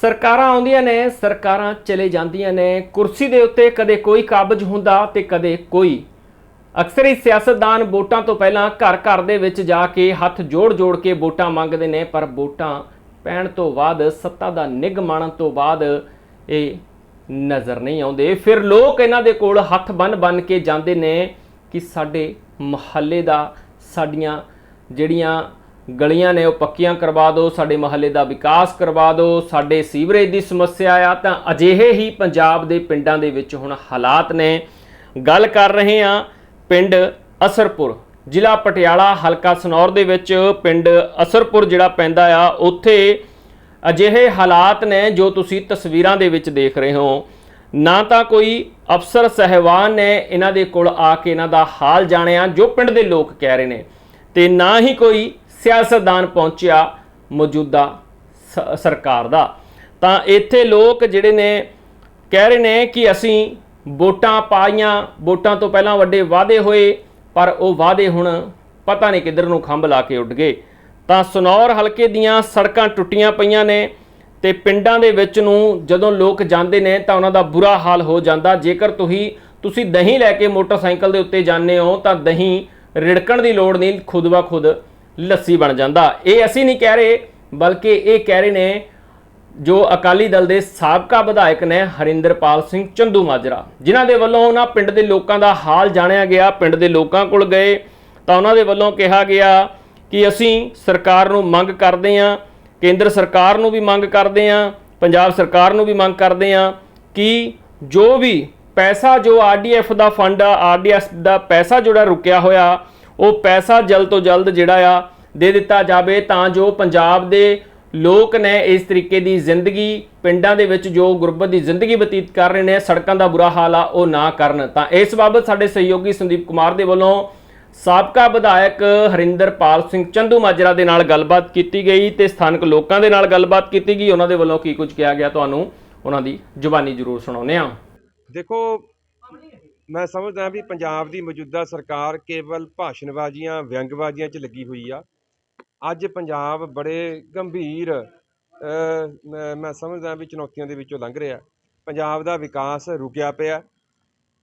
ਸਰਕਾਰਾਂ ਆਉਂਦੀਆਂ ਨੇ, ਸਰਕਾਰਾਂ ਚਲੇ ਜਾਂਦੀਆਂ ਨੇ। ਕੁਰਸੀ ਦੇ ਉੱਤੇ ਕਦੇ ਕੋਈ ਕਾਬਜ ਹੁੰਦਾ ਤੇ ਕਦੇ ਕੋਈ। ਅਕਸਰ ਹੀ ਸਿਆਸਤਦਾਨ ਵੋਟਾਂ ਤੋਂ ਪਹਿਲਾਂ ਘਰ ਘਰ ਦੇ ਵਿੱਚ ਜਾ ਕੇ ਹੱਥ ਜੋੜ-ਜੋੜ ਕੇ ਵੋਟਾਂ ਮੰਗਦੇ ਨੇ, ਪਰ ਵੋਟਾਂ ਪੈਣ ਤੋਂ ਬਾਅਦ, ਸੱਤਾ ਦਾ ਨਿੱਘ ਮਾਣਨ ਤੋਂ ਬਾਅਦ ਇਹ ਨਜ਼ਰ ਨਹੀਂ ਆਉਂਦੇ। ਫਿਰ ਲੋਕ ਇਹਨਾਂ ਦੇ ਕੋਲ ਹੱਥ ਬੰਨ-ਬੰਨ ਕੇ ਜਾਂਦੇ ਨੇ ਕਿ ਸਾਡੇ ਮਹੱਲੇ ਦਾ, ਸਾਡੀਆਂ ਜਿਹੜੀਆਂ ਗਲੀਆਂ ਨੇ, ਉਹ ਪੱਕੀਆਂ ਕਰਵਾ ਦਿਓ, ਸਾਡੇ ਮਹੱਲੇ ਦਾ ਵਿਕਾਸ ਕਰਵਾ ਦਿਓ, ਸਾਡੇ ਸੀਵਰੇਜ ਦੀ ਸਮੱਸਿਆ ਆ ਤਾਂ ਅਜਿਹੇ ਹੀ ਪੰਜਾਬ ਦੇ ਪਿੰਡਾਂ ਦੇ ਵਿੱਚ ਹੁਣ ਹਾਲਾਤ ਨੇ। ਗੱਲ ਕਰ ਰਹੇ ਹਾਂ ਪਿੰਡ ਅਸਰਪੁਰ, ਜ਼ਿਲ੍ਹਾ ਪਟਿਆਲਾ, ਹਲਕਾ ਸਨੌਰ ਦੇ ਵਿੱਚ। ਪਿੰਡ ਅਸਰਪੁਰ ਜਿਹੜਾ ਪੈਂਦਾ ਆ, ਉੱਥੇ ਅਜਿਹੇ ਹਾਲਾਤ ਨੇ ਜੋ ਤੁਸੀਂ ਤਸਵੀਰਾਂ ਦੇ ਵਿੱਚ ਦੇਖ ਰਹੇ ਹੋ। ਨਾ ਤਾਂ ਕੋਈ ਅਫਸਰ ਸਹਿਬਾਨ ਨੇ ਇਹਨਾਂ ਦੇ ਕੋਲ ਆ ਕੇ ਇਹਨਾਂ ਦਾ ਹਾਲ ਜਾਣਿਆ, ਜੋ ਪਿੰਡ ਦੇ ਲੋਕ ਕਹਿ ਰਹੇ ਨੇ, ਤੇ ਨਾ ਹੀ ਕੋਈ ਸਿਆਸਤਦਾਨ ਪਹੁੰਚਿਆ ਮੌਜੂਦਾ ਸ- ਸਰਕਾਰ ਦਾ। ਤਾਂ ਇੱਥੇ ਲੋਕ ਜਿਹੜੇ ਨੇ ਕਹਿ ਰਹੇ ਨੇ ਕਿ ਅਸੀਂ ਵੋਟਾਂ ਪਾਈਆਂ, ਵੋਟਾਂ ਤੋਂ ਪਹਿਲਾਂ ਵੱਡੇ ਵਾਅਦੇ ਹੋਏ, ਪਰ ਉਹ ਵਾਅਦੇ ਹੁਣ ਪਤਾ ਨਹੀਂ ਕਿੱਧਰ ਨੂੰ ਖੰਭ ਲਾ ਕੇ ਉੱਡ ਗਏ। ਤਾਂ ਸਨੌਰ ਹਲਕੇ ਦੀਆਂ ਸੜਕਾਂ ਟੁੱਟੀਆਂ ਪਈਆਂ ਨੇ ਤੇ ਪਿੰਡਾਂ ਦੇ ਵਿੱਚ ਨੂੰ ਜਦੋਂ ਲੋਕ ਜਾਂਦੇ ਨੇ ਤਾਂ ਉਹਨਾਂ ਦਾ ਬੁਰਾ ਹਾਲ ਹੋ ਜਾਂਦਾ। ਜੇਕਰ ਤੁਸੀਂ ਤੁਸੀਂ ਦਹੀਂ ਲੈ ਕੇ ਮੋਟਰਸਾਈਕਲ ਦੇ ਉੱਤੇ ਜਾਂਦੇ ਹੋ ਤਾਂ ਦਹੀਂ ਰਿੜਕਣ ਦੀ ਲੋੜ ਨਹੀਂ, ਖੁਦ ਬਾ ਖੁਦ ਲੱਸੀ ਬਣ ਜਾਂਦਾ। ਇਹ ਅਸੀਂ ਨਹੀਂ ਕਹਿ ਰਹੇ, ਬਲਕਿ ਇਹ ਕਹਿ ਰਹੇ ਨੇ, ਜੋ ਅਕਾਲੀ ਦਲ ਦੇ ਸਾਬਕਾ ਵਿਧਾਇਕ ਨੇ ਹਰਿੰਦਰਪਾਲ ਸਿੰਘ ਚੰਦੂ ਮਾਜਰਾ, ਜਿਨ੍ਹਾਂ ਦੇ ਵੱਲੋਂ ਉਹਨਾਂ ਪਿੰਡ ਦੇ ਲੋਕਾਂ ਦਾ ਹਾਲ ਜਾਣਿਆ ਗਿਆ। ਪਿੰਡ ਦੇ ਲੋਕਾਂ ਕੋਲ ਗਏ, ਤਾਂ ਉਹਨਾਂ ਦੇ ਵੱਲੋਂ ਕਿਹਾ ਗਿਆ ਕਿ ਅਸੀਂ ਸਰਕਾਰ ਨੂੰ ਮੰਗ ਕਰਦੇ ਹਾਂ, ਕੇਂਦਰ ਸਰਕਾਰ ਨੂੰ ਵੀ ਮੰਗ ਕਰਦੇ ਹਾਂ, ਪੰਜਾਬ ਸਰਕਾਰ ਨੂੰ ਵੀ ਮੰਗ ਕਰਦੇ ਹਾਂ ਕਿ ਜੋ ਵੀ ਪੈਸਾ, ਜੋ ਆਰਡੀਐਫ ਦਾ ਫੰਡ ਆ ਆਰਡੀਐਫ ਦਾ ਪੈਸਾ ਜਿਹੜਾ ਰੁਕਿਆ ਹੋਇਆ ਉਹ ਪੈਸਾ ਜਲਦ ਤੋਂ ਜਲਦ ਜਿਹੜਾ ਆ ਦੇ ਦਿੱਤਾ ਜਾਵੇ ਤਾਂ ਜੋ ਪੰਜਾਬ ਦੇ ਲੋਕ ਨੇ ਇਸ ਤਰੀਕੇ ਦੀ ਜ਼ਿੰਦਗੀ ਪਿੰਡਾਂ ਦੇ ਵਿੱਚ ਜੋ ਗੁਰਬਤ ਦੀ ਜ਼ਿੰਦਗੀ ਬਤੀਤ ਕਰ ਰਹੇ ਨੇ, ਸੜਕਾਂ ਦਾ ਬੁਰਾ ਹਾਲ ਆ, ਉਹ ਨਾ ਕਰਨ। ਤਾਂ ਇਸ ਬਾਬਤ ਸਾਡੇ ਸਹਿਯੋਗੀ ਸੰਦੀਪ ਕੁਮਾਰ ਦੇ ਵੱਲੋਂ ਸਾਬਕਾ ਵਿਧਾਇਕ ਹਰਿੰਦਰਪਾਲ ਸਿੰਘ ਚੰਦੂ ਮਾਜਰਾ ਦੇ ਨਾਲ ਗੱਲਬਾਤ ਕੀਤੀ ਗਈ ਤੇ ਸਥਾਨਕ ਲੋਕਾਂ ਦੇ ਨਾਲ ਗੱਲਬਾਤ ਕੀਤੀ ਗਈ। ਉਹਨਾਂ ਦੇ ਵੱਲੋਂ ਕੀ ਕੁਝ ਕਿਹਾ ਗਿਆ, ਤੁਹਾਨੂੰ ਉਹਨਾਂ ਦੀ ਜ਼ੁਬਾਨੀ ਜ਼ਰੂਰ ਸੁਣਾਉਂਦੇ ਹਾਂ। ਦੇਖੋ ਮੈਂ ਸਮਝਦਾ ਵੀ ਪੰਜਾਬ ਦੀ ਮੌਜੂਦਾ ਸਰਕਾਰ ਕੇਵਲ ਭਾਸ਼ਣਬਾਜ਼ੀਆਂ ਵਿਅੰਗਬਾਜ਼ੀਆਂ 'ਚ ਲੱਗੀ ਹੋਈ ਆ। ਅੱਜ ਪੰਜਾਬ ਬੜੇ ਗੰਭੀਰ ਮੈਂ- ਸਮਝਦਾ ਵੀ ਚੁਣੌਤੀਆਂ ਦੇ ਵਿੱਚੋਂ ਲੰਘ ਰਿਹਾ। ਪੰਜਾਬ ਦਾ ਵਿਕਾਸ ਰੁਕਿਆ ਪਿਆ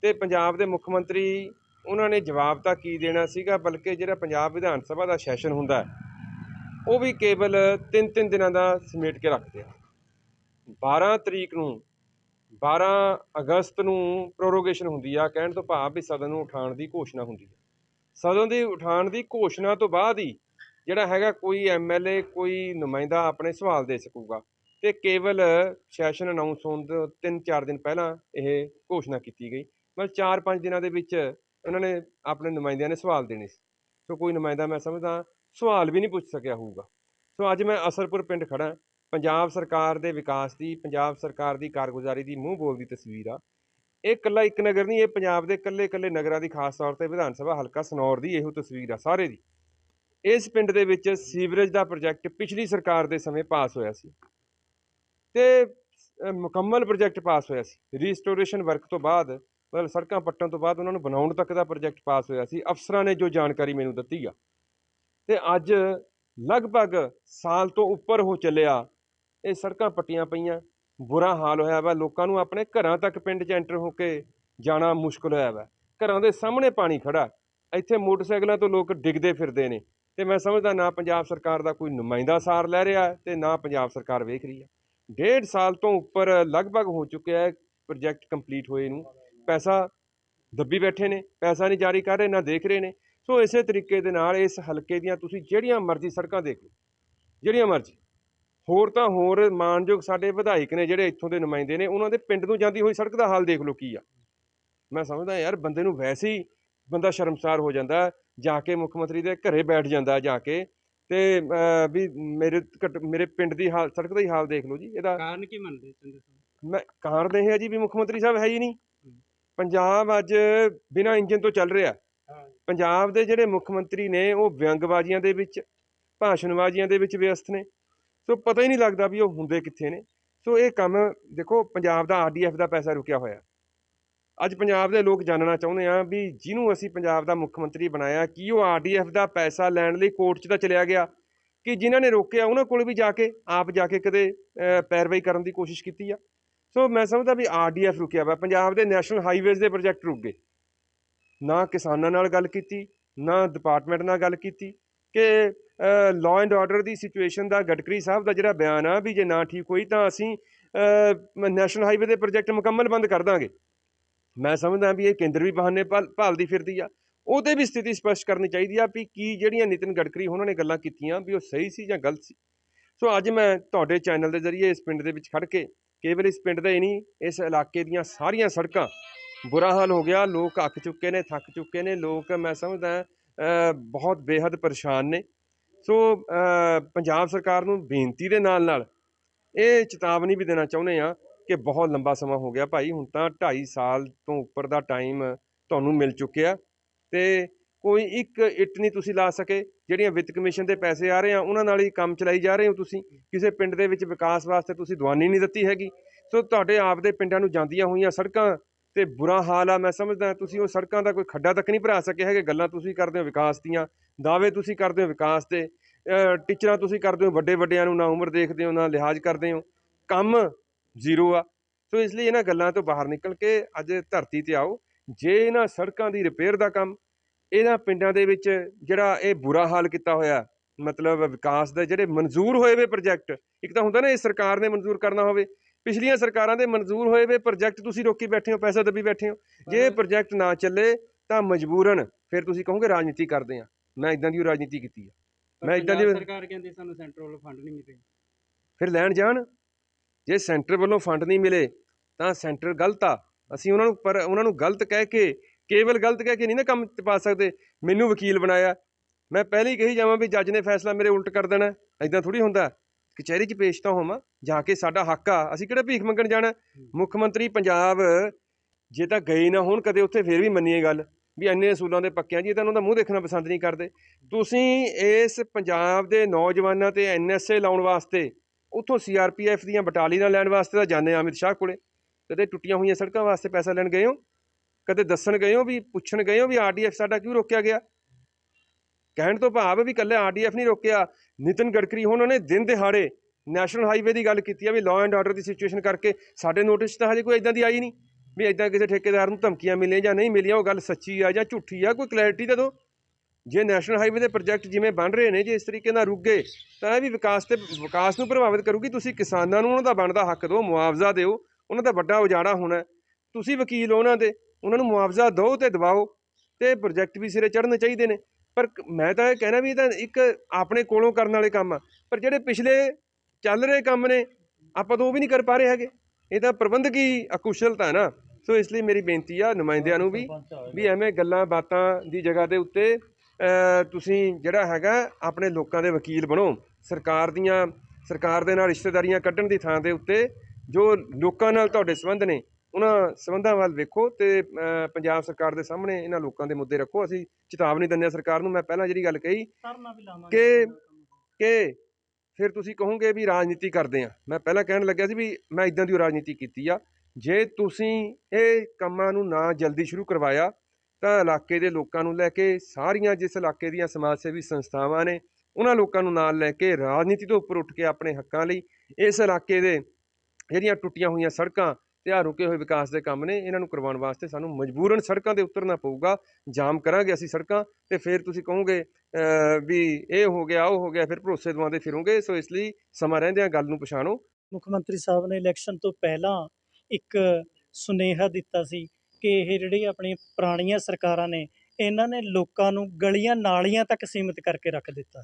ਤੇ ਪੰਜਾਬ ਦੇ ਮੁੱਖ ਮੰਤਰੀ, ਉਹਨਾਂ ਨੇ ਜਵਾਬ ਤਾਂ ਕੀ ਦੇਣਾ ਸੀਗਾ, ਬਲਕਿ ਜਿਹੜਾ ਪੰਜਾਬ ਵਿਧਾਨ ਸਭਾ ਦਾ ਸੈਸ਼ਨ ਹੁੰਦਾ, ਉਹ ਵੀ ਕੇਵਲ 3-3 ਦਿਨਾਂ ਦਾ ਸਮੇਟ ਕੇ ਰੱਖਦੇ ਆ। 12 ਤਰੀਕ ਨੂੰ 12 ਅਗਸਤ ਨੂੰ ਪ੍ਰੋਰੋਗੇਸ਼ਨ ਹੁੰਦੀ ਆ, ਕਹਿਣ ਤੋਂ ਭਾਵ ਵੀ ਸਦਨ ਨੂੰ ਉਠਾਉਣ ਦੀ ਘੋਸ਼ਣਾ ਹੁੰਦੀ ਹੈ ਸਦਨ ਦੀ ਉਠਾਉਣ ਦੀ ਘੋਸ਼ਣਾ ਤੋਂ ਬਾਅਦ ਹੀ ਜਿਹੜਾ ਹੈਗਾ ਕੋਈ ਐਮਐਲਏ ਕੋਈ ਨੁਮਾਇੰਦਾ ਆਪਣੇ ਸਵਾਲ ਦੇ ਸਕੂਗਾ ਤੇ ਕੇਵਲ ਸੈਸ਼ਨ ਅਨਾਉਂਸ ਹੋਣ ਤੋਂ 3-4 ਦਿਨ ਪਹਿਲਾਂ ਇਹ ਘੋਸ਼ਣਾ ਕੀਤੀ ਗਈ। ਮਤਲਬ 4-5 ਦਿਨਾਂ ਦੇ ਵਿੱਚ ਉਹਨਾਂ ਨੇ ਆਪਣੇ ਨੁਮਾਇੰਦਿਆਂ ਨੇ ਸਵਾਲ ਦੇਣੇ ਸੀ। ਸੋ ਕੋਈ ਨੁਮਾਇੰਦਾ ਮੈਂ ਸਮਝਦਾ ਸਵਾਲ ਵੀ ਨਹੀਂ ਪੁੱਛ ਸਕਿਆ ਹੋਊਗਾ। ਸੋ ਅੱਜ ਮੈਂ ਅਸਰਪੁਰ ਪਿੰਡ ਖੜਾ ਪੰਜਾਬ ਸਰਕਾਰ ਦੇ ਵਿਕਾਸ ਦੀ, ਪੰਜਾਬ ਸਰਕਾਰ ਦੀ ਕਾਰਗੁਜ਼ਾਰੀ ਦੀ ਮੂੰਹ ਬੋਲਦੀ ਤਸਵੀਰ ਆ। ਇਹ ਇਕੱਲਾ ਇੱਕ ਨਗਰ ਨਹੀਂ, ਇਹ ਪੰਜਾਬ ਦੇ ਇਕੱਲੇ ਇਕੱਲੇ ਨਗਰਾਂ ਦੀ ਖਾਸ ਤੌਰ ਤੇ ਵਿਧਾਨ ਸਭਾ, ਹਲਕਾ ਸਨੌਰ ਦੀ ਇਹੋ ਤਸਵੀਰ ਆ, ਸਾਰੇ ਦੀ। ਇਸ ਪਿੰਡ ਦੇ ਵਿੱਚ ਸੀਵਰੇਜ ਦਾ ਪ੍ਰੋਜੈਕਟ ਪਿਛਲੀ ਸਰਕਾਰ ਦੇ ਸਮੇਂ ਪਾਸ ਹੋਇਆ ਸੀ। ਤੇ ਮੁਕੰਮਲ ਪ੍ਰੋਜੈਕਟ ਪਾਸ ਹੋਇਆ ਸੀ। ਰੀਸਟੋਰੇਸ਼ਨ ਵਰਕ ਤੋਂ ਬਾਅਦ, ਮਤਲਬ ਸੜਕਾਂ ਪੱਟਣ ਤੋਂ ਬਾਅਦ ਉਹਨਾਂ ਨੂੰ ਬਣਾਉਣ ਤੱਕ ਦਾ ਪ੍ਰੋਜੈਕਟ ਪਾਸ ਹੋਇਆ ਸੀ। ਅਫਸਰਾਂ ਨੇ ਜੋ ਜਾਣਕਾਰੀ ਮੈਨੂੰ ਦਿੱਤੀ ਆ। ਤੇ ਅੱਜ ਲਗਭਗ ਸਾਲ ਤੋਂ ਉੱਪਰ ਹੋ ਚੱਲਿਆ ਇਹ ਸੜਕਾਂ ਪੱਟੀਆਂ ਪਈਆਂ। ਬੁਰਾ ਹਾਲ ਹੋਇਆ ਵਾ। ਲੋਕਾਂ ਨੂੰ ਆਪਣੇ ਘਰਾਂ ਤੱਕ ਪਿੰਡ 'ਚ ਐਂਟਰ ਹੋ ਕੇ ਜਾਣਾ ਮੁਸ਼ਕਲ ਹੋਇਆ ਵਾ। ਘਰਾਂ ਦੇ ਸਾਹਮਣੇ ਪਾਣੀ ਖੜਾ ਇੱਥੇ ਮੋਟਰਸਾਈਕਲਾਂ ਤੋਂ ਲੋਕ ਡਿੱਗਦੇ ਫਿਰਦੇ ਨੇ। ਤੇ ਮੈਂ ਸਮਝਦਾ ਨਾ ਪੰਜਾਬ ਸਰਕਾਰ ਦਾ ਕੋਈ ਨੁਮਾਇੰਦਾ ਸਾਰ ਲੈ ਰਿਹਾ ਤੇ ਨਾ ਪੰਜਾਬ ਸਰਕਾਰ ਵੇਖ ਰਹੀ ਹੈ ਡੇਢ ਸਾਲ ਤੋਂ ਉੱਪਰ ਲਗਭਗ ਹੋ ਚੁੱਕਿਆ ਹੈ ਪ੍ਰੋਜੈਕਟ ਕੰਪਲੀਟ ਹੋਏ ਨੂੰ। ਪੈਸਾ ਦੱਬੀ ਬੈਠੇ ਨੇ। ਪੈਸਾ ਨਹੀਂ ਜਾਰੀ ਕਰ ਰਹੇ, ਨਾ ਦੇਖ ਰਹੇ ਨੇ। ਸੋ ਇਸੇ ਤਰੀਕੇ ਦੇ ਨਾਲ ਇਸ ਹਲਕੇ ਦੀਆਂ ਤੁਸੀਂ ਜਿਹੜੀਆਂ ਮਰਜ਼ੀ ਸੜਕਾਂ ਦੇਖ ਲਓ। ਜਿਹੜੀਆਂ ਮਰਜ਼ੀ। ਹੋਰ ਤਾਂ ਹੋਰ ਮਾਨਯੋਗ ਸਾਡੇ ਵਿਧਾਇਕ ਨੇ ਜਿਹੜੇ ਇੱਥੋਂ ਦੇ ਨੁਮਾਇੰਦੇ ਨੇ ਉਹਨਾਂ ਦੇ ਪਿੰਡ ਨੂੰ ਜਾਂਦੀ ਹੋਈ ਸੜਕ ਦਾ ਹਾਲ ਦੇਖ ਲਓ ਕੀ ਆ। ਮੈਂ ਸਮਝਦਾ ਯਾਰ ਬੰਦੇ ਨੂੰ ਵੈਸੇ ਹੀ ਬੰਦਾ ਸ਼ਰਮਸਾਰ ਹੋ ਜਾਂਦਾ ਜਾ ਕੇ ਮੁੱਖ ਮੰਤਰੀ ਦੇ ਘਰੇ ਬੈਠ ਜਾਂਦਾ ਜਾ ਕੇ ਤੇ ਵੀ ਮੇਰੇ ਮੇਰੇ ਪਿੰਡ ਦੀ ਹਾਲ ਸੜਕ ਦਾ ਹੀ ਹਾਲ ਦੇਖ ਲਓ ਜੀ ਇਹਦਾ ਕਾਰਨ ਕੀ ਮੰਨਦੇ ਚੰਦੇ ਸਾਹਿਬ? ਮੈਂ ਕਾਰਨ ਇਹ ਹੈ ਜੀ ਵੀ ਮੁੱਖ ਮੰਤਰੀ ਸਾਹਿਬ ਹੈ ਹੀ ਨਹੀਂ। ਪੰਜਾਬ ਅੱਜ ਬਿਨਾਂ ਇੰਜਨ ਤੋਂ ਚੱਲ ਰਿਹਾ। ਪੰਜਾਬ ਦੇ ਜਿਹੜੇ ਮੁੱਖ ਮੰਤਰੀ ਨੇ ਉਹ ਵਿਅੰਗਬਾਜ਼ੀਆਂ ਦੇ ਵਿੱਚ ਭਾਸ਼ਣਬਾਜ਼ੀਆਂ ਦੇ ਵਿੱਚ ਵਿਅਸਤ ਨੇ। ਸੋ ਪਤਾ ਹੀ ਨਹੀਂ ਲੱਗਦਾ ਵੀ ਉਹ ਹੁੰਦੇ ਕਿੱਥੇ ਨੇ। ਸੋ ਇਹ ਕੰਮ ਦੇਖੋ, ਪੰਜਾਬ ਦਾ ਆਰਡੀਐਫ ਦਾ ਪੈਸਾ ਰੁਕਿਆ ਹੋਇਆ। ਅੱਜ ਪੰਜਾਬ ਦੇ ਲੋਕ ਜਾਣਨਾ ਚਾਹੁੰਦੇ ਆ ਵੀ ਜਿਹਨੂੰ ਅਸੀਂ ਪੰਜਾਬ ਦਾ ਮੁੱਖ ਮੰਤਰੀ ਬਣਾਇਆ, ਕੀ ਉਹ ਆਰਡੀਐਫ ਦਾ ਪੈਸਾ ਲੈਣ ਲਈ ਕੋਰਟ 'ਚ ਤਾਂ ਚਲਿਆ ਗਿਆ, ਕਿ ਜਿਨ੍ਹਾਂ ਨੇ ਰੋਕਿਆ ਉਹਨਾਂ ਕੋਲ ਵੀ ਜਾ ਕੇ, ਆਪ ਜਾ ਕੇ ਕਦੇ ਪੈਰਵਾਈ ਕਰਨ ਦੀ ਕੋਸ਼ਿਸ਼ ਕੀਤੀ ਆ। ਸੋ ਮੈਂ ਸਮਝਦਾ ਵੀ ਆਰਡੀਐਫ ਰੁਕਿਆ ਵਾ। ਪੰਜਾਬ ਦੇ ਨੈਸ਼ਨਲ ਹਾਈਵੇਜ਼ ਦੇ ਪ੍ਰੋਜੈਕਟ ਰੁਕ ਗਏ। ਨਾ ਕਿਸਾਨਾਂ ਨਾਲ ਗੱਲ ਕੀਤੀ, ਨਾ ਡਿਪਾਰਟਮੈਂਟ ਨਾਲ ਗੱਲ ਕੀਤੀ, ਕਿ ਲਾਅ ਐਂਡ ਆਰਡਰ ਦੀ ਸਿਚੁਏਸ਼ਨ ਦਾ ਗਡਕਰੀ ਸਾਹਿਬ ਦਾ ਜਿਹੜਾ ਬਿਆਨ ਆ ਵੀ ਜੇ ਨਾ ਠੀਕ ਹੋਈ ਤਾਂ ਅਸੀਂ ਨੈਸ਼ਨਲ ਹਾਈਵੇ ਦੇ ਪ੍ਰੋਜੈਕਟ ਮੁਕੰਮਲ ਬੰਦ ਕਰ ਦਾਂਗੇ। ਮੈਂ ਸਮਝਦਾ ਵੀ ਇਹ ਕੇਂਦਰ ਵੀ ਬਹਾਨੇ ਭਾਲ- ਭਾਲਦੀ ਫਿਰਦੀ ਆ। ਉਹਦੇ ਵੀ ਸਥਿਤੀ ਸਪਸ਼ਟ ਕਰਨੀ ਚਾਹੀਦੀ ਆ ਵੀ ਕੀ ਜਿਹੜੀਆਂ ਨਿਤਿਨ ਗਡਕਰੀ ਉਹਨਾਂ ਨੇ ਗੱਲਾਂ ਕੀਤੀਆਂ ਵੀ ਉਹ ਸਹੀ ਸੀ ਜਾਂ ਗਲਤ ਸੀ। ਸੋ ਅੱਜ ਮੈਂ ਤੁਹਾਡੇ ਚੈਨਲ ਦੇ ਜ਼ਰੀਏ ਇਸ ਪਿੰਡ ਦੇ ਵਿੱਚ ਖੜ ਕੇ ਕੇਵਲ ਇਸ ਪਿੰਡ ਦੇ ਹੀ ਨਹੀਂ, ਇਸ ਇਲਾਕੇ ਦੀਆਂ ਸਾਰੀਆਂ ਸੜਕਾਂ ਬੁਰਾ ਹਾਲ ਹੋ ਗਿਆ। ਲੋਕ ਅੱਕ ਚੁੱਕੇ ਨੇ, ਥੱਕ ਚੁੱਕੇ ਨੇ। ਲੋਕ ਮੈਂ ਸਮਝਦਾ ਬਹੁਤ ਬੇਹੱਦ ਪਰੇਸ਼ਾਨ ਨੇ। ਸੋ ਪੰਜਾਬ ਸਰਕਾਰ ਨੂੰ ਬੇਨਤੀ ਦੇ ਨਾਲ ਨਾਲ ਇਹ ਚੇਤਾਵਨੀ ਵੀ ਦੇਣਾ ਚਾਹੁੰਦੇ ਆ ਕਿ ਬਹੁਤ ਲੰਬਾ ਸਮਾਂ ਹੋ ਗਿਆ ਭਾਈ, ਹੁਣ ਤਾਂ 2.5 ਸਾਲ ਤੋਂ ਉੱਪਰ ਦਾ ਟਾਈਮ ਤੁਹਾਨੂੰ ਮਿਲ ਚੁੱਕਿਆ ਤੇ ਕੋਈ ਇੱਕ ਇੱਟ ਨਹੀਂ ਤੁਸੀਂ ਲਾ ਸਕੇ। ਜਿਹੜੀਆਂ ਵਿੱਤ ਕਮਿਸ਼ਨ ਦੇ ਪੈਸੇ ਆ ਰਹੇ ਆ, ਉਹਨਾਂ ਨਾਲ ਹੀ ਕੰਮ ਚਲਾਈ ਜਾ ਰਹੇ ਹੋ ਤੁਸੀਂ। ਕਿਸੇ ਪਿੰਡ ਦੇ ਵਿੱਚ ਵਿਕਾਸ ਵਾਸਤੇ ਤੁਸੀਂ ਦਵਾਨੀ ਨਹੀਂ ਦਿੱਤੀ ਹੈਗੀ। ਸੋ, ਤੁਹਾਡੇ ਆਪ ਦੇ ਪਿੰਡਾਂ ਨੂੰ ਜਾਂਦੀਆਂ ਹੋਈਆਂ ਸੜਕਾਂ ਤੇ ਬੁਰਾ ਹਾਲ ਆ, ਮੈਂ ਸਮਝਦਾ ਤੁਸੀਂ ਉਹ ਸੜਕਾਂ ਦਾ ਕੋਈ ਖੱਡਾ ਤੱਕ ਨਹੀਂ ਭਰਾ ਸਕੇ ਹੈਗੇ, ਗੱਲਾਂ ਤੁਸੀਂ ਕਰਦੇ ਹੋ ਵਿਕਾਸ ਦੀਆਂ, ਦਾਅਵੇ ਤੁਸੀਂ ਕਰਦੇ ਹੋ ਵਿਕਾਸ ਦੇ ਟੀਚਰਾਂ ਤੁਸੀਂ ਕਰਦੇ ਹੋ ਵੱਡੇ ਵੱਡਿਆਂ ਨੂੰ, ਨਾ ਉਮਰ ਦੇਖਦੇ ਹੋ, ਨਾ ਲਿਹਾਜ਼ ਕਰਦੇ ਹੋ, ਕੰਮ ਜ਼ੀਰੋ ਆ। ਸੋ ਇਸ ਲਈ ਇਹਨਾਂ ਗੱਲਾਂ ਤੋਂ ਬਾਹਰ ਨਿਕਲ ਕੇ ਅੱਜ ਧਰਤੀ ਤੇ ਆਓ, ਜੇ ਇਹਨਾਂ ਸੜਕਾਂ ਦੀ ਰਿਪੇਅਰ ਦਾ ਕੰਮ, ਇਹਨਾਂ ਪਿੰਡਾਂ ਦੇ ਵਿੱਚ ਜਿਹੜਾ ਇਹ ਬੁਰਾ ਹਾਲ ਕੀਤਾ ਹੋਇਆ, ਮਤਲਬ ਵਿਕਾਸ ਦੇ ਜਿਹੜੇ ਮਨਜ਼ੂਰ ਹੋਏ ਵੇ ਪ੍ਰੋਜੈਕਟ, ਇੱਕ ਤਾਂ ਹੁੰਦਾ ਨਾ ਇਹ ਸਰਕਾਰ ਨੇ ਮਨਜ਼ੂਰ ਕਰਨਾ ਹੋਵੇ ਪਿਛਲੀਆਂ ਸਰਕਾਰਾਂ ਦੇ ਮਨਜ਼ੂਰ ਹੋਏ ਵੇ ਪ੍ਰੋਜੈਕਟ ਤੁਸੀਂ ਰੋਕੀ ਬੈਠੇ ਹੋ ਪੈਸਾ ਦੱਬੀ ਬੈਠੇ ਹੋ। ਜੇ ਪ੍ਰੋਜੈਕਟ ਨਾ ਚੱਲੇ ਤਾਂ ਮਜਬੂਰਨ। ਫਿਰ ਤੁਸੀਂ ਕਹੋਗੇ ਰਾਜਨੀਤੀ ਕਰਦੇ ਆ ਮੈਂ ਇਦਾਂ ਦੀ ਰਾਜਨੀਤੀ ਕੀਤੀ ਆ। ਮੈਂ ਏਦਾਂ ਦੀ- ਸਰਕਾਰ ਕਹਿੰਦੀ ਸਾਨੂੰ ਸੈਂਟਰ ਵੱਲੋਂ ਫੰਡ ਨਹੀਂ ਮਿਲੇ। ਫਿਰ ਲੈਣ ਜਾਣ। ਜੇ ਸੈਂਟਰ ਵੱਲੋਂ ਫੰਡ ਨਹੀਂ ਮਿਲੇ ਤਾਂ ਸੈਂਟਰ ਗਲਤ ਆ। ਅਸੀਂ ਉਹਨਾਂ ਨੂੰ ਪਰ ਉਹਨਾਂ ਨੂੰ ਗਲਤ ਕਹਿ ਕੇ ਕੇਵਲ ਗਲਤ ਕਹਿ ਕੇ ਨਹੀਂ ਨਾ ਕੰਮ ਪਾ ਸਕਦੇ। ਮੈਨੂੰ ਵਕੀਲ ਬਣਾਇਆ। ਮੈਂ ਪਹਿਲੇ ਹੀ ਕਹੀ ਜਾਵਾਂ ਵੀ ਜੱਜ ਨੇ ਫੈਸਲਾ ਮੇਰੇ ਉਲਟ ਕਰ ਦੇਣਾ। ਐਦਾਂ ਥੋੜੀ ਹੁੰਦਾ। ਕਚਹਿਰੀ 'ਚ ਪੇਸ਼ ਤਾਂ ਹੋਵਾਂ ਜਾ ਕੇ ਸਾਡਾ ਹੱਕ ਆ। ਅਸੀਂ ਕਿਹੜਾ ਭੀਖ ਮੰਗਣ ਜਾਣਾ? ਮੁੱਖ ਮੰਤਰੀ ਪੰਜਾਬ ਜੇ ਤਾਂ ਗਏ ਨਾ ਹੋਣ ਕਦੇ ਉੱਥੇ ਫੇਰ ਵੀ ਮੰਨੀਏ ਗੱਲ ਵੀ ਇੰਨੇ ਅਸੂਲਾਂ ਦੇ ਪੱਕਿਆਂ ਜੀ ਇਹ ਤਾਂ ਉਹਨਾਂ ਦਾ ਮੂੰਹ ਦੇਖਣਾ ਪਸੰਦ ਨਹੀਂ ਕਰਦੇ। ਤੁਸੀਂ ਇਸ ਪੰਜਾਬ ਦੇ ਨੌਜਵਾਨਾਂ ਤੇ ਐਨਐਸਏ ਲਾਉਣ ਵਾਸਤੇ ਉੱਥੋਂ ਸੀਆਰਪੀਐਫ ਦੀਆਂ ਬਟਾਲੀਆਂ ਲੈਣ ਵਾਸਤੇ ਤਾਂ ਜਾਂਦੇ ਆ ਅਮਿਤ ਸ਼ਾਹ ਕੋਲੇ। ਕਦੇ ਟੁੱਟੀਆਂ ਹੋਈਆਂ ਸੜਕਾਂ ਵਾਸਤੇ ਪੈਸਾ ਲੈਣ ਗਏ ਹੋ? ਕਦੇ ਦੱਸਣ ਗਏ ਹੋ ਵੀ ਪੁੱਛਣ ਗਏ ਹੋ ਵੀ ਆਰਡੀਐਫ ਸਾਡਾ ਕਿਉਂ ਰੋਕਿਆ ਗਿਆ? ਕਹਿਣ ਤੋਂ ਭਾਵ ਵੀ ਕੱਲੇ ਆਰਡੀਐਫ ਨਹੀਂ ਰੋਕਿਆ। ਨਿਤਿਨ ਗਡਕਰੀ ਉਹਨਾਂ ਨੇ ਦਿਨ ਦਿਹਾੜੇ ਨੈਸ਼ਨਲ ਹਾਈਵੇ ਦੀ ਗੱਲ ਕੀਤੀ ਆ ਵੀ ਲਾਅ ਐਂਡ ਆਰਡਰ ਦੀ ਸਿਚੁਏਸ਼ਨ ਕਰਕੇ ਸਾਡੇ ਨੋਟਿਸ ਤਾਂ ਹਜੇ ਕੋਈ ਇਦਾਂ ਦੀ ਆਈ ਨਹੀਂ ਵੀ ਇਦਾਂ ਕਿਸੇ ਠੇਕੇਦਾਰ ਨੂੰ ਧਮਕੀਆਂ ਮਿਲੇ ਜਾਂ ਨਹੀਂ ਮਿਲੀਆਂ, ਉਹ ਗੱਲ ਸੱਚੀ ਆ ਜਾਂ ਝੂਠੀ ਆ, ਕੋਈ ਕਲੈਰਿਟੀ ਦੇ ਦਿਓ। ਜੇ ਨੈਸ਼ਨਲ ਹਾਈਵੇ ਦੇ ਪ੍ਰੋਜੈਕਟ ਜਿਵੇਂ ਬਣ ਰਹੇ ਨੇ, ਜੇ ਇਸ ਤਰੀਕੇ ਨਾਲ ਰੁਕ ਗਏ, ਤਾਂ ਇਹ ਵੀ ਵਿਕਾਸ ਤੇ ਵਿਕਾਸ ਨੂੰ ਪ੍ਰਭਾਵਿਤ ਕਰੂਗੀ। ਤੁਸੀਂ ਕਿਸਾਨਾਂ ਨੂੰ ਉਹਨਾਂ ਦਾ ਬਣਦਾ ਹੱਕ ਦਿਓ, ਮੁਆਵਜ਼ਾ ਦਿਓ, ਉਹਨਾਂ ਦਾ ਵੱਡਾ ਉਜਾੜਾ ਹੋਣਾ। ਤੁਸੀਂ ਵਕੀਲ ਹੋ ਉਹਨਾਂ ਦੇ, ਉਹਨਾਂ ਨੂੰ ਮੁਆਵਜ਼ਾ ਦਿਓ ਤੇ ਦਿਵਾਓ ਤੇ ਪ੍ਰੋਜੈਕਟ ਵੀ ਸਿਰੇ ਚੜ੍ਹਨੇ ਚਾਹੀਦੇ ਨੇ। ਪਰ ਮੈਂ ਤਾਂ ਇਹ ਕਹਿਣਾ ਵੀ ਇਹ ਤਾਂ ਇੱਕ ਆਪਣੇ ਕੋਲੋਂ ਕਰਨ ਵਾਲੇ ਕੰਮ ਆ। ਪਰ ਜਿਹੜੇ ਪਿਛਲੇ ਚੱਲ ਰਹੇ ਕੰਮ ਨੇ, ਆਪਾਂ ਤਾਂ ਉਹ ਵੀ ਨਹੀਂ ਕਰ ਪਾ ਰਹੇ ਹੈਗੇ। ਇਹ ਤਾਂ ਪ੍ਰਬੰਧਕੀ ਅਕੁਸ਼ਲਤਾ ਹੈ ਨਾ। ਸੋ ਇਸ ਲਈ ਮੇਰੀ ਬੇਨਤੀ ਆ, ਨੁਮਾਇੰਦਿਆਂ ਨੂੰ ਵੀ ਵੀ ਐਵੇਂ ਗੱਲਾਂ ਬਾਤਾਂ ਦੀ ਜਗ੍ਹਾ ਦੇ ਉੱਤੇ ਤੁਸੀਂ ਜਿਹੜਾ ਹੈਗਾ, ਆਪਣੇ ਲੋਕਾਂ ਦੇ ਵਕੀਲ ਬਣੋ। ਸਰਕਾਰ ਦੀਆਂ, ਸਰਕਾਰ ਦੇ ਨਾਲ ਰਿਸ਼ਤੇਦਾਰੀਆਂ ਕੱਢਣ ਦੀ ਥਾਂ ਦੇ ਉੱਤੇ ਜੋ ਲੋਕਾਂ ਨਾਲ ਤੁਹਾਡੇ ਸੰਬੰਧ ਨੇ ਉਹਨਾਂ ਸੰਬੰਧਾਂ ਵੱਲ ਵੇਖੋ ਤੇ ਪੰਜਾਬ ਸਰਕਾਰ ਦੇ ਸਾਹਮਣੇ ਇਹਨਾਂ ਲੋਕਾਂ ਦੇ ਮੁੱਦੇ ਰੱਖੋ। ਅਸੀਂ ਚੇਤਾਵਨੀ ਦਿੰਦੇ ਹਾਂ ਸਰਕਾਰ ਨੂੰ। ਮੈਂ ਪਹਿਲਾਂ ਜਿਹੜੀ ਗੱਲ ਕਹੀ ਕਿ ਕਿ ਫਿਰ ਤੁਸੀਂ ਕਹੋਗੇ ਵੀ ਰਾਜਨੀਤੀ ਕਰਦੇ ਆ ਮੈਂ ਪਹਿਲਾਂ ਕਹਿਣ ਲੱਗਿਆ ਸੀ ਵੀ ਮੈਂ ਇਦਾਂ ਦੀ ਰਾਜਨੀਤੀ ਕੀਤੀ ਆ। ਜੇ ਤੁਸੀਂ ਇਹ ਕੰਮਾਂ ਨੂੰ ਨਾ ਜਲਦੀ ਸ਼ੁਰੂ ਕਰਵਾਇਆ ਤਾਂ ਇਲਾਕੇ ਦੇ ਲੋਕਾਂ ਨੂੰ ਲੈ ਕੇ ਸਾਰੀਆਂ ਜਿਸ ਇਲਾਕੇ ਦੀਆਂ ਸਮਾਜ ਸੇਵੀ ਸੰਸਥਾਵਾਂ ਨੇ ਉਹਨਾਂ ਲੋਕਾਂ ਨੂੰ ਨਾਲ ਲੈ ਕੇ ਰਾਜਨੀਤੀ ਤੋਂ ਉੱਪਰ ਉੱਠ ਕੇ ਆਪਣੇ ਹੱਕਾਂ ਲਈ ਇਸ ਇਲਾਕੇ ਦੇ ਜਿਹੜੀਆਂ ਟੁੱਟੀਆਂ ਹੋਈਆਂ ਸੜਕਾਂ ਤੇ ਆ ਰੁਕੇ ਹੋਏ ਵਿਕਾਸ ਦੇ ਕੰਮ ਨੇ, ਇਹਨਾਂ ਨੂੰ ਕਰਵਾਉਣ ਵਾਸਤੇ ਸਾਨੂੰ ਮਜਬੂਰਨ ਸੜਕਾਂ 'ਤੇ ਉਤਰਨਾ ਪਊਗਾ, ਜਾਮ ਕਰਾਂਗੇ ਅਸੀਂ ਸੜਕਾਂ ਤੇ ਫਿਰ ਤੁਸੀਂ ਕਹੋਗੇ ਵੀ ਇਹ ਹੋ ਗਿਆ, ਉਹ ਹੋ ਗਿਆ, ਫਿਰ ਭਰੋਸੇ ਦਵਾਉਂਦੇ ਫਿਰੋਗੇ, ਸੋ ਇਸ ਲਈ ਸਮਾਂ ਰਹਿੰਦਿਆਂ ਗੱਲ ਨੂੰ ਪਛਾਣੋ। ਮੁੱਖ ਮੰਤਰੀ ਸਾਹਿਬ ਨੇ ਇਲੈਕਸ਼ਨ ਤੋਂ ਪਹਿਲਾਂ ਇੱਕ ਸੁਨੇਹਾ ਦਿੱਤਾ ਸੀ ਕਿ ਇਹ ਜਿਹੜੀ ਆਪਣੀ ਪੁਰਾਣੀਆਂ ਸਰਕਾਰਾਂ ਨੇ, ਇਹਨਾਂ ਨੇ ਲੋਕਾਂ ਨੂੰ ਗਲੀਆਂ ਨਾਲੀਆਂ ਤੱਕ ਸੀਮਿਤ ਕਰਕੇ ਰੱਖ ਦਿੱਤਾ।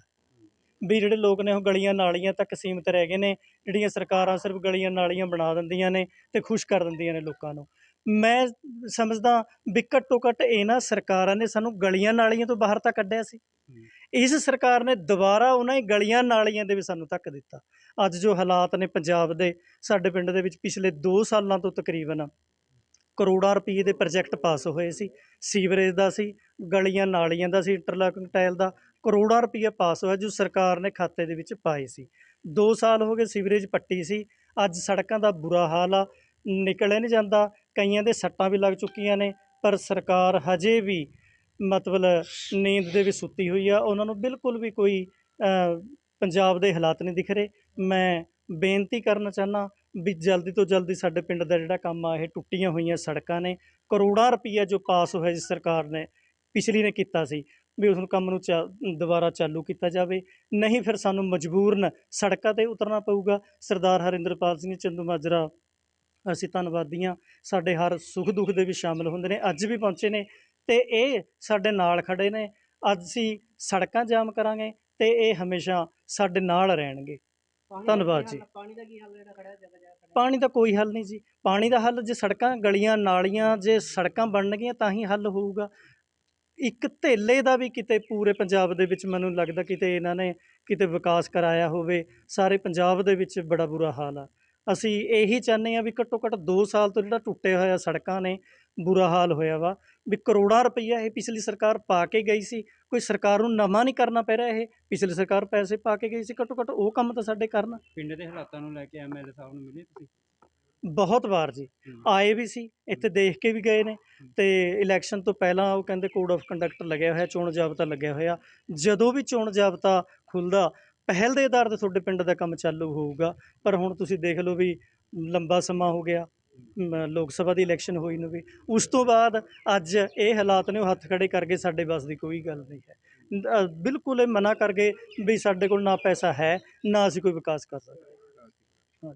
ਵੀ ਜਿਹੜੇ ਲੋਕ ਨੇ ਉਹ ਗਲੀਆਂ ਨਾਲੀਆਂ ਤੱਕ ਸੀਮਿਤ ਰਹਿ ਗਏ ਨੇ ਜਿਹੜੀਆਂ ਸਰਕਾਰਾਂ ਸਿਰਫ ਗਲੀਆਂ ਨਾਲੀਆਂ ਬਣਾ ਦਿੰਦੀਆਂ ਨੇ ਤੇ ਖੁਸ਼ ਕਰ ਦਿੰਦੀਆਂ ਨੇ ਲੋਕਾਂ ਨੂੰ। ਮੈਂ ਸਮਝਦਾ ਵੀ ਘੱਟੋ ਘੱਟ ਇਹਨਾਂ ਸਰਕਾਰਾਂ ਨੇ ਸਾਨੂੰ ਗਲੀਆਂ ਨਾਲੀਆਂ ਤੋਂ ਬਾਹਰ ਤਾਂ ਕੱਢਿਆ ਸੀ। ਇਸ ਸਰਕਾਰ ਨੇ ਦੁਬਾਰਾ ਉਹਨਾਂ ਹੀ ਗਲੀਆਂ ਨਾਲੀਆਂ ਦੇ ਵੀ ਸਾਨੂੰ ਧੱਕ ਦਿੱਤਾ। ਅੱਜ ਜੋ ਹਾਲਾਤ ਨੇ ਪੰਜਾਬ ਦੇ ਸਾਡੇ ਪਿੰਡ ਦੇ ਵਿੱਚ ਪਿਛਲੇ 2 ਸਾਲਾਂ ਤੋਂ ਤਕਰੀਬਨ ਕਰੋੜਾਂ ਰੁਪਏ ਦੇ ਪ੍ਰੋਜੈਕਟ ਪਾਸ ਹੋਏ ਸੀ। ਸੀਵਰੇਜ ਦਾ ਸੀ ਗਲੀਆਂ ਨਾਲੀਆਂ ਦਾ ਸੀ ਇੰਟਰਲੋਕਿੰਗ ਟਾਇਲ ਦਾ ਕਰੋੜਾਂ ਰੁਪਏ ਪਾਸ ਹੋਇਆ ਜੋ ਸਰਕਾਰ ਨੇ ਖਾਤੇ ਦੇ ਵਿੱਚ ਪਾਏ ਸੀ। 2 ਸਾਲ ਹੋ ਗਏ ਸੀਵਰੇਜ ਪੱਟੀ ਸੀ। ਅੱਜ ਸੜਕਾਂ ਦਾ ਬੁਰਾ ਹਾਲ ਆ, ਨਿਕਲਿਆ ਨਹੀਂ ਜਾਂਦਾ। ਕਈਆਂ ਦੇ ਸੱਟਾਂ ਵੀ ਲੱਗ ਚੁੱਕੀਆਂ ਨੇ, ਪਰ ਸਰਕਾਰ ਹਜੇ ਵੀ ਮਤਲਬ ਨੀਂਦ ਦੇ ਵਿੱਚ ਸੁੱਤੀ ਹੋਈ ਆ। ਉਹਨਾਂ ਨੂੰ ਬਿਲਕੁਲ ਵੀ ਕੋਈ ਪੰਜਾਬ ਦੇ ਹਾਲਾਤ ਨਹੀਂ ਦਿਖ ਰਹੇ। ਮੈਂ ਬੇਨਤੀ ਕਰਨਾ ਚਾਹਨਾ ਵੀ ਜਲਦੀ ਤੋਂ ਜਲਦੀ ਸਾਡੇ ਪਿੰਡ ਦਾ ਜਿਹੜਾ ਕੰਮ ਆ, ਇਹ ਟੁੱਟੀਆਂ ਹੋਈਆਂ ਸੜਕਾਂ ਨੇ। ਕਰੋੜਾਂ ਰੁਪਈਆ ਜੋ ਪਾਸ ਹੋਇਆ ਜਿਸ ਸਰਕਾਰ ਨੇ, ਪਿਛਲੀ ਨੇ ਕੀਤਾ ਸੀ। ਵੀ ਉਸ ਨੂੰ ਕੰਮ ਨੂੰ ਚਾ ਦੁਬਾਰਾ ਚਾਲੂ ਕੀਤਾ ਜਾਵੇ। ਨਹੀਂ ਫਿਰ ਸਾਨੂੰ ਮਜਬੂਰਨ ਸੜਕਾਂ ਤੇ ਉਤਰਨਾ ਪਊਗਾ। ਸਰਦਾਰ ਹਰਿੰਦਰਪਾਲ ਸਿੰਘ ਚੰਦੂ ਮਾਜਰਾ ਅਸੀਂ ਧੰਨਵਾਦੀ ਹਾਂ ਸਾਡੇ ਹਰ ਸੁੱਖ ਦੁੱਖ ਦੇ ਵਿੱਚ ਸ਼ਾਮਲ ਹੁੰਦੇ ਨੇ। ਅੱਜ ਵੀ ਪਹੁੰਚੇ ਨੇ ਤੇ ਇਹ ਸਾਡੇ ਨਾਲ ਖੜੇ ਨੇ। ਅੱਜ ਅਸੀਂ ਸੜਕਾਂ ਜਾਮ ਕਰਾਂਗੇ ਤੇ ਇਹ ਹਮੇਸ਼ਾ ਸਾਡੇ ਨਾਲ ਰਹਿਣਗੇ। ਧੰਨਵਾਦ ਜੀ। ਪਾਣੀ ਦਾ ਕੀ ਹੱਲ ਜਿਹੜਾ ਖੜਾ ਜਗ੍ਹਾ ਜਗ੍ਹਾ ਖੜਾ ਪਾਣੀ ਦਾ ਕੋਈ ਹੱਲ ਨਹੀਂ ਜੀ। ਪਾਣੀ ਦਾ ਹੱਲ ਜੇ ਸੜਕਾਂ ਗਲੀਆਂ ਨਾਲੀਆਂ ਜੇ ਸੜਕਾਂ ਬਣਨਗੀਆਂ ਤਾਂ ਹੀ ਹੱਲ ਹੋਊਗਾ। ਇੱਕ ਧੇਲੇ ਦਾ ਵੀ ਕਿਤੇ ਪੂਰੇ ਪੰਜਾਬ ਦੇ ਵਿੱਚ ਮੈਨੂੰ ਲੱਗਦਾ ਕਿਤੇ ਇਹਨਾਂ ਨੇ ਕਿਤੇ ਵਿਕਾਸ ਕਰਾਇਆ ਹੋਵੇ, ਸਾਰੇ ਪੰਜਾਬ ਦੇ ਵਿੱਚ ਬੜਾ ਬੁਰਾ ਹਾਲ ਆ। ਅਸੀਂ ਇਹੀ ਚਾਹੁੰਦੇ ਆ ਵੀ ਘੱਟੋ ਘੱਟ 2 ਸਾਲ ਤੋਂ ਜਿਹੜਾ ਟੁੱਟੇ ਹੋਇਆ ਸੜਕਾਂ ਨੇ, ਬੁਰਾ ਹਾਲ ਹੋਇਆ ਵਾ, ਵੀ ਕਰੋੜਾਂ ਰੁਪਈਆ ਇਹ ਪਿਛਲੀ ਸਰਕਾਰ ਪਾ ਕੇ ਗਈ ਸੀ, ਕੋਈ ਸਰਕਾਰ ਨੂੰ ਨਵਾਂ ਨਹੀਂ ਕਰਨਾ ਪੈ ਰਿਹਾ ਇਹ, ਪਿਛਲੀ ਸਰਕਾਰ ਪੈਸੇ ਪਾ ਕੇ ਗਈ ਸੀ, ਘੱਟੋ ਘੱਟ ਉਹ ਕੰਮ ਤਾਂ ਸਾਡੇ ਕਰਨ। ਪਿੰਡ ਦੇ ਹਾਲਾਤਾਂ ਨੂੰ ਲੈ ਕੇ ਐਮਐਲਏ ਸਾਹਿਬ ਨੂੰ ਮਿਲੇ ਤੁਸੀਂ? ਬਹੁਤ ਵਾਰ ਜੀ। ਆਏ ਵੀ ਸੀ ਇੱਥੇ ਦੇਖ ਕੇ ਵੀ ਗਏ ਨੇ ਤੇ ਇਲੈਕਸ਼ਨ ਤੋਂ ਪਹਿਲਾਂ ਉਹ ਕਹਿੰਦੇ ਕੋਡ ਆਫ ਕੰਡਕਟ ਲੱਗਿਆ ਹੋਇਆ ਚੋਣ ਜਾਬਤਾ ਲੱਗਿਆ ਹੋਇਆ। ਜਦੋਂ ਵੀ ਚੋਣ ਜਾਬਤਾ ਖੁੱਲਦਾ ਪਹਿਲ ਦੇ ਆਧਾਰ ਤੇ ਤੁਹਾਡੇ ਪਿੰਡ ਦਾ ਕੰਮ ਚਾਲੂ ਹੋਊਗਾ। ਪਰ ਹੁਣ ਤੁਸੀਂ ਦੇਖ ਲਓ ਵੀ ਲੰਬਾ ਸਮਾਂ ਹੋ ਗਿਆ ਲੋਕ ਸਭਾ ਦੀ ਇਲੈਕਸ਼ਨ ਹੋਈ ਨੂੰ ਵੀ। ਉਸ ਤੋਂ ਬਾਅਦ ਅੱਜ ਇਹ ਹਾਲਾਤ ਨੇ ਉਹ ਹੱਥ ਖੜੇ ਕਰਕੇ ਸਾਡੇ ਬਸ ਦੀ ਕੋਈ ਗੱਲ ਨਹੀਂ ਹੈ। ਬਿਲਕੁਲ ਇਹ ਮਨਾ ਕਰ ਗਏ ਵੀ ਸਾਡੇ ਕੋਲ ਨਾ ਪੈਸਾ ਹੈ ਨਾ ਅਸੀਂ ਕੋਈ ਵਿਕਾਸ ਕਰ ਸਕਦੇ।